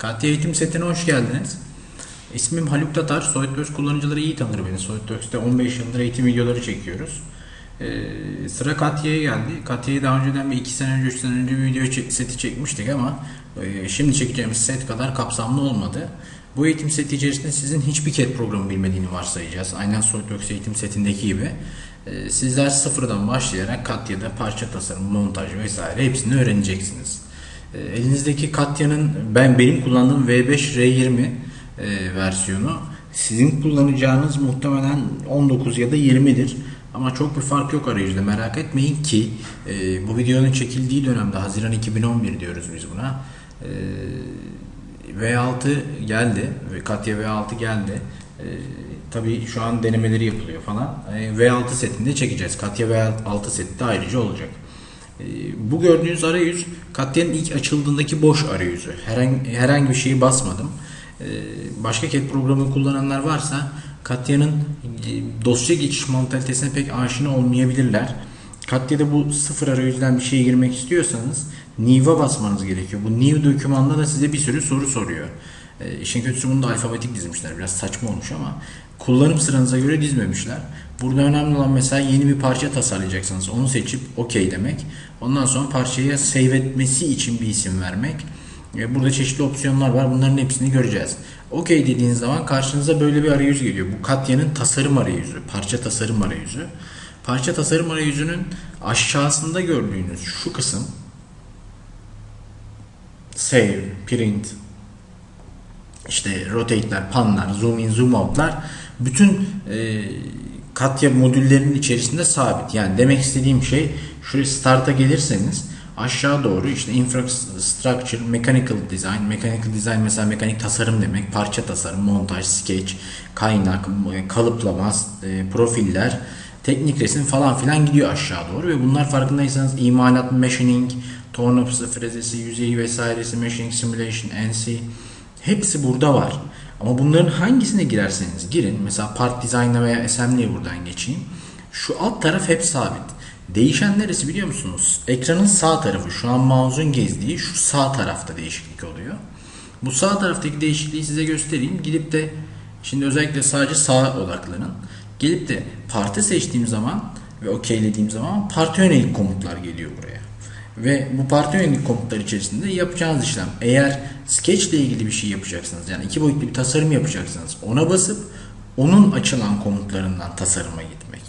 Katya Eğitim Seti'ne hoş geldiniz. İsmim Haluk Tatar. SolidWorks kullanıcıları iyi tanır beni. SolidWorks'te 15 yıldır eğitim videoları çekiyoruz. Ee, sıra Katya'ya geldi. Katya'yı daha önceden bir 2 sene önce 3 sene önce bir video seti çekmiştik ama e, şimdi çekeceğimiz set kadar kapsamlı olmadı. Bu eğitim seti içerisinde sizin hiçbir CAD programı bilmediğini varsayacağız. Aynen SolidWorks eğitim setindeki gibi. Ee, sizler sıfırdan başlayarak Katya'da parça tasarım, montaj vesaire hepsini öğreneceksiniz. E, Elinizdeki Katya'nın ben benim kullandığım V5 R20 e, versiyonu sizin kullanacağınız muhtemelen 19 ya da 20'dir. Ama çok bir fark yok arayüzde merak etmeyin ki e, bu videonun çekildiği dönemde Haziran 2011 diyoruz biz buna. E, V6 geldi Katya V6 geldi. E, tabii şu an denemeleri yapılıyor falan. E, V6 setinde çekeceğiz. Katya V6 seti de ayrıca olacak. Ee, Bu gördüğünüz arayüz Katya'nın ilk açıldığındaki boş arayüzü. Herhangi, herhangi bir şeyi basmadım. Ee, Başka CAD programı kullananlar varsa Katya'nın e, dosya geçiş mantalitesine pek aşina olmayabilirler. Katya'da bu sıfır arayüzden bir şeye girmek istiyorsanız New'a basmanız gerekiyor. Bu New dokümanda da size bir sürü soru soruyor. E, işin kötüsü bunu da alfabetik dizmişler. Biraz saçma olmuş ama kullanım sıranıza göre dizmemişler. Burada önemli olan mesela yeni bir parça tasarlayacaksınız. Onu seçip OK demek. Ondan sonra parçaya save etmesi için bir isim vermek. E, Burada çeşitli opsiyonlar var. Bunların hepsini göreceğiz. OK dediğiniz zaman karşınıza böyle bir arayüz geliyor. Bu Katya'nın tasarım arayüzü. Parça tasarım arayüzü. Parça tasarım arayüzünün aşağısında gördüğünüz şu kısım Save, Print, işte rotate'ler, panlar, zoom in, zoom out'lar bütün e, Katya modüllerinin içerisinde sabit. Yani demek istediğim şey şuraya start'a gelirseniz aşağı doğru işte infrastructure, mechanical design, mechanical design mesela mekanik tasarım demek, parça tasarım, montaj, sketch, kaynak, kalıplama, e, profiller, teknik resim falan filan gidiyor aşağı doğru ve bunlar farkındaysanız imalat, machining, tornapısı, frezesi, yüzeyi vesairesi, machining, simulation, NC hepsi burada var. Ama bunların hangisine girerseniz girin. Mesela part design'a veya assembly'e buradan geçeyim. Şu alt taraf hep sabit. Değişen neresi biliyor musunuz? Ekranın sağ tarafı. Şu an mouse'un gezdiği şu sağ tarafta değişiklik oluyor. Bu sağ taraftaki değişikliği size göstereyim. Gidip de şimdi özellikle sadece sağa odaklanın. Gelip de parti seçtiğim zaman ve okeylediğim zaman parti yönelik komutlar geliyor buraya. Ve bu parti yönelik komutlar içerisinde yapacağınız işlem eğer sketch ile ilgili bir şey yapacaksınız yani iki boyutlu bir tasarım yapacaksınız ona basıp onun açılan komutlarından tasarıma gitmek.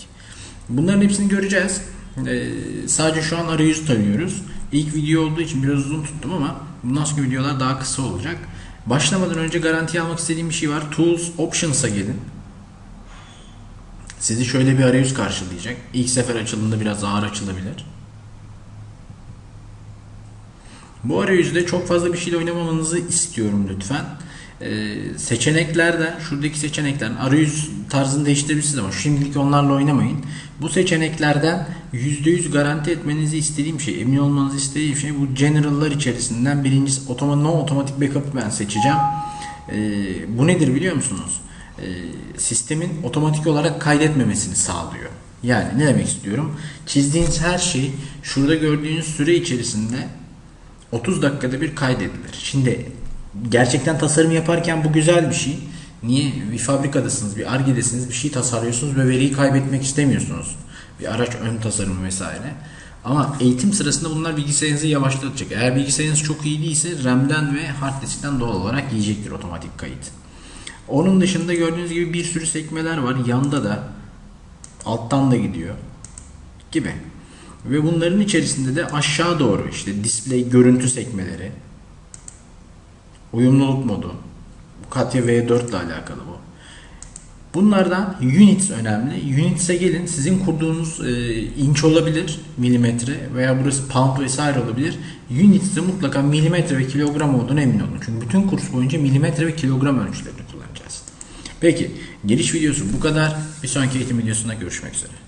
Bunların hepsini göreceğiz. Ee, sadece şu an arayüzü tanıyoruz. İlk video olduğu için biraz uzun tuttum ama bundan sonraki videolar daha kısa olacak. Başlamadan önce garanti almak istediğim bir şey var. Tools Options'a gelin. Sizi şöyle bir arayüz karşılayacak. İlk sefer açıldığında biraz ağır açılabilir. Bu arayüzde çok fazla bir şeyle oynamamanızı istiyorum lütfen. Ee, seçeneklerden, şuradaki seçeneklerden arayüz tarzını değiştirebilirsiniz ama şimdilik onlarla oynamayın. Bu seçeneklerden %100 garanti etmenizi istediğim şey, emin olmanızı istediğim şey bu general'lar içerisinden birincisi otoma, no otomatik backup'ı ben seçeceğim. Ee, bu nedir biliyor musunuz? Ee, sistemin otomatik olarak kaydetmemesini sağlıyor. Yani ne demek istiyorum? Çizdiğiniz her şey şurada gördüğünüz süre içerisinde 30 dakikada bir kaydedilir. Şimdi gerçekten tasarım yaparken bu güzel bir şey. Niye? Bir fabrikadasınız, bir argedesiniz, bir şey tasarlıyorsunuz ve veriyi kaybetmek istemiyorsunuz. Bir araç ön tasarımı vesaire. Ama eğitim sırasında bunlar bilgisayarınızı yavaşlatacak. Eğer bilgisayarınız çok iyi değilse RAM'den ve hard diskten doğal olarak yiyecektir otomatik kayıt. Onun dışında gördüğünüz gibi bir sürü sekmeler var. Yanda da alttan da gidiyor gibi. Ve bunların içerisinde de aşağı doğru işte display görüntü sekmeleri, uyumluluk modu, Katya V4 ile alakalı bu. Bunlardan units önemli. Units'e gelin. Sizin kurduğunuz e, inç olabilir, milimetre veya burası pound vesaire olabilir. Units'te mutlaka milimetre ve kilogram olduğunu emin olun. Çünkü bütün kurs boyunca milimetre ve kilogram ölçülerini kullanacağız. Peki, giriş videosu bu kadar. Bir sonraki eğitim videosunda görüşmek üzere.